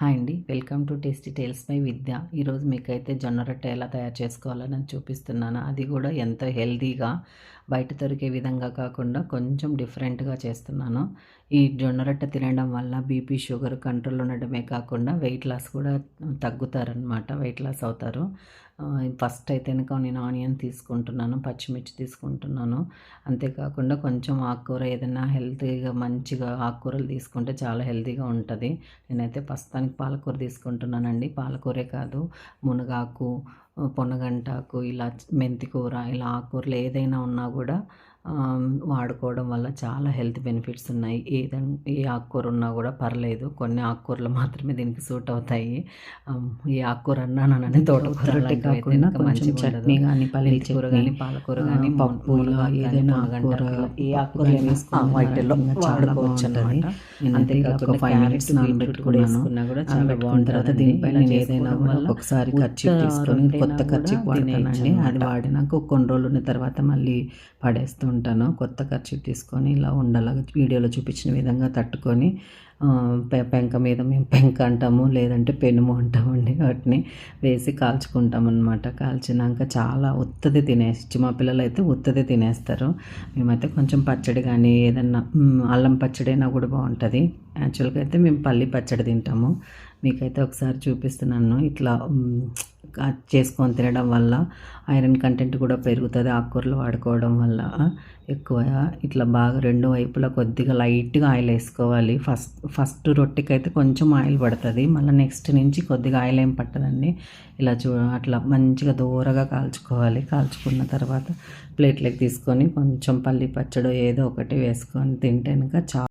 Hi అండి. Welcome to tasty tales my Vidya. ఈరోజు మీకైతే జొన్న రొట్టె ఎలా తయారు చేసుకోవాలని నేను చూపిస్తున్నాను. అది కూడా ఎంతో హెల్దీగా బయట దొరికే విధంగా కాకుండా కొంచెం డిఫరెంట్గా చేస్తున్నాను. ఈ జొన్న రొట్టె తినడం వల్ల బీపీ షుగర్ కంట్రోల్ ఉండడమే కాకుండా వెయిట్ లాస్ కూడా తగ్గుతారనమాట వెయిట్ లాస్ అవుతారు. ఫస్ట్ అయితే కనుక నేను ఆనియన్ తీసుకుంటున్నాను పచ్చిమిర్చి తీసుకుంటున్నాను. అంతేకాకుండా కొంచెం ఆకుకూర ఏదైనా హెల్తీగా మంచిగా ఆకుకూరలు తీసుకుంటే చాలా హెల్తీగా ఉంటుంది. నేనైతే ప్రస్తుతానికి పాలకూర తీసుకుంటున్నానండి. పాలకూరే కాదు మునగాకు పొన్నగంటాకు ఇలా మెంతికూర ఇలా ఆకుకూరలు ఏదైనా ఉన్నా కూడా వాడుకోవడం వల్ల చాలా హెల్త్ బెనిఫిట్స్ ఉన్నాయి. ఏదైనా ఏ ఆకుకూర ఉన్నా కూడా పర్లేదు. కొన్ని ఆకుకూరలు మాత్రమే దీనికి సూట్ అవుతాయి. ఏ ఆకుకూర అన్నానని తోటకూర కాకుండా మంచి చట్నీ కానీ పల్లి కూర కానీ పాలకూర కానీ పప్పు ఏదైనా ఆకుకూర ఏ ఆకుకూర వాటిలో వాడుకోవచ్చు అంతేకాకుండా ఫైవ్ మినిట్స్ నానబెట్టుకున్నాను. ఏదైనా ఒకసారి ఖర్చు తీసుకొని కొత్త ఖర్చు వాడతానండి. అది వాడినాక కొన్ని రోజులు ఉన్న తర్వాత మళ్ళీ పడేస్తూ ఉంటాను. కొత్త ఖర్చు తీసుకొని ఇలా ఉండలాగా వీడియోలో చూపించిన విధంగా తట్టుకొని పెంక మీద మేము పెంక అంటాము లేదంటే పెనుము అంటామండి వాటిని వేసి కాల్చుకుంటామన్నమాట. కాల్చినాక చాలా ఉత్తది తినేసి మా పిల్లలు అయితే ఉత్తది తినేస్తారు. మేమైతే కొంచెం పచ్చడి కానీ ఏదన్నా అల్లం పచ్చడి అయినా కూడా బాగుంటుంది. యాక్చువల్గా అయితే మేము పల్లి పచ్చడి తింటాము. మీకైతే ఒకసారి చూపిస్తున్నాను. ఇట్లా చేసుకొని తినడం వల్ల ఐరన్ కంటెంట్ కూడా పెరుగుతుంది ఆకుకూరలు వాడుకోవడం వల్ల ఎక్కువ. ఇట్లా బాగా రెండు వైపులా కొద్దిగా లైట్గా ఆయిల్ వేసుకోవాలి. ఫస్ట్ ఫస్ట్ రొట్టెకి అయితే కొంచెం ఆయిల్ పడుతుంది. మళ్ళీ నెక్స్ట్ నుంచి కొద్దిగా ఆయిల్ ఏం పట్టదండి. ఇలా చూ అట్లా మంచిగా దూరగా కాల్చుకోవాలి. కాల్చుకున్న తర్వాత ప్లేట్లోకి తీసుకొని కొంచెం పల్లి పచ్చడి ఏదో ఒకటి వేసుకొని తింటే ఇంకా చాలా